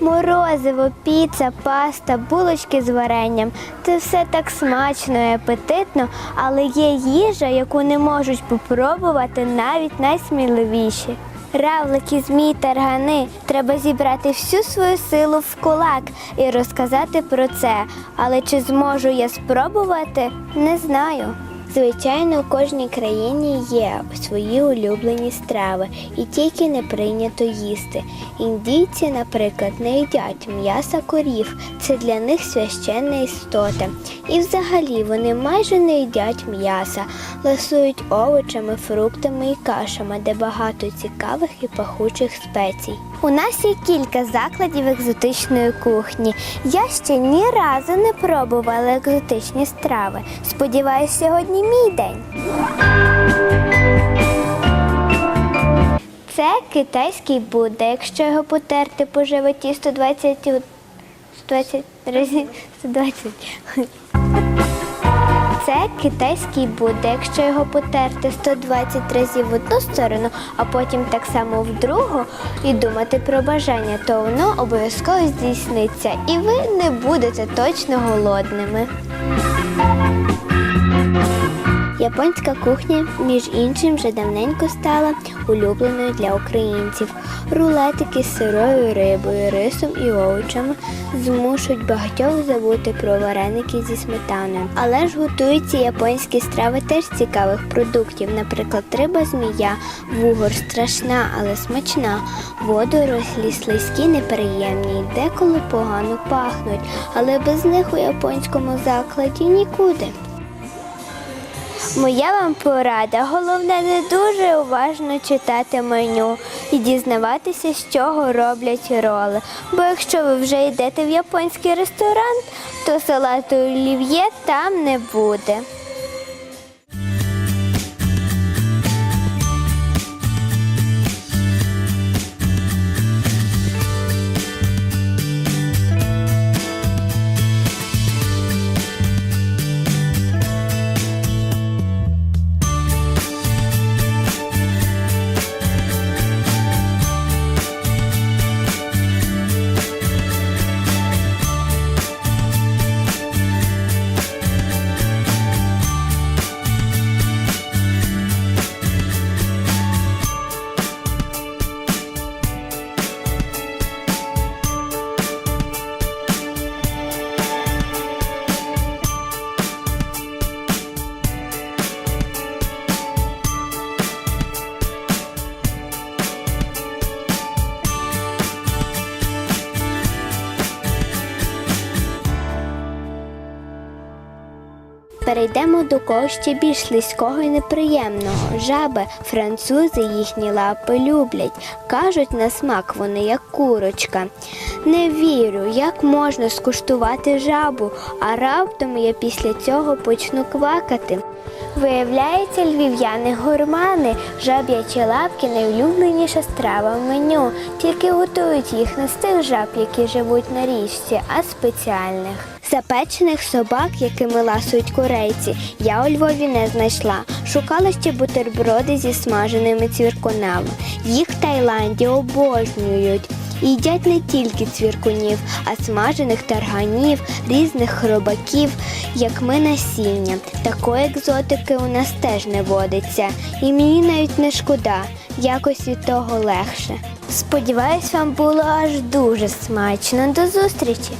Морозиво, піца, паста, булочки з варенням це все так смачно і апетитно, але є їжа, яку не можуть попробувати навіть найсміливіші. Равлики, змій, таргани. Треба зібрати всю свою силу в кулак і розказати про це. Але чи зможу я спробувати, не знаю. Звичайно, у кожній країні є свої улюблені страви, і тільки не прийнято їсти. Індійці, наприклад, не їдять м'яса корів, це для них священна істота. І взагалі вони майже не їдять м'яса, ласують овочами, фруктами і кашами, де багато цікавих і пахучих спецій. У нас є кілька закладів екзотичної кухні. Я ще ні разу не пробувала екзотичні страви. Сподіваюсь, сьогодні мій день. Це китайський Будда. Якщо його потерти по животі 120, 120 разів 120. Це китайський буде. Якщо його потерти 120 разів в одну сторону, а потім так само в другу, і думати про бажання, то воно обов'язково здійсниться, і ви не будете точно голодними. Японська кухня, між іншим, вже давненько стала улюбленою для українців. Рулетики з сирою рибою, рисом і овочами змушують багатьох забути про вареники зі сметаною. Але ж готуються японські страви теж цікавих продуктів. Наприклад, риба змія, вугор страшна, але смачна. Водорослі слизькі неприємні, деколи погано пахнуть, але без них у японському закладі нікуди. Моя вам порада. Головне не дуже уважно читати меню і дізнаватися, з чого роблять роли. Бо якщо ви вже йдете в японський ресторан, то салату олів'є там не буде. Перейдемо до когось ще більш слизького і неприємного. Жаби, французи їхні лапи люблять. Кажуть, на смак вони як курочка. Не вірю, як можна скуштувати жабу, а раптом я після цього почну квакати. Виявляється, львів'яни гурмани, жаб'ячі лапки найулюбленіша страва в меню. Тільки готують їх не з тих жаб, які живуть на річці, а спеціальних. Запечених собак, якими ласують корейці, я у Львові не знайшла. Шукала ще бутерброди зі смаженими цвіркунами. Їх в Таїланді обожнюють. Їдять не тільки цвіркунів, а смажених тарганів, різних хробаків, як ми насіння. Такої екзотики у нас теж не водиться. І мені навіть не шкода, якось від того легше. Сподіваюсь, вам було аж дуже смачно. До зустрічі!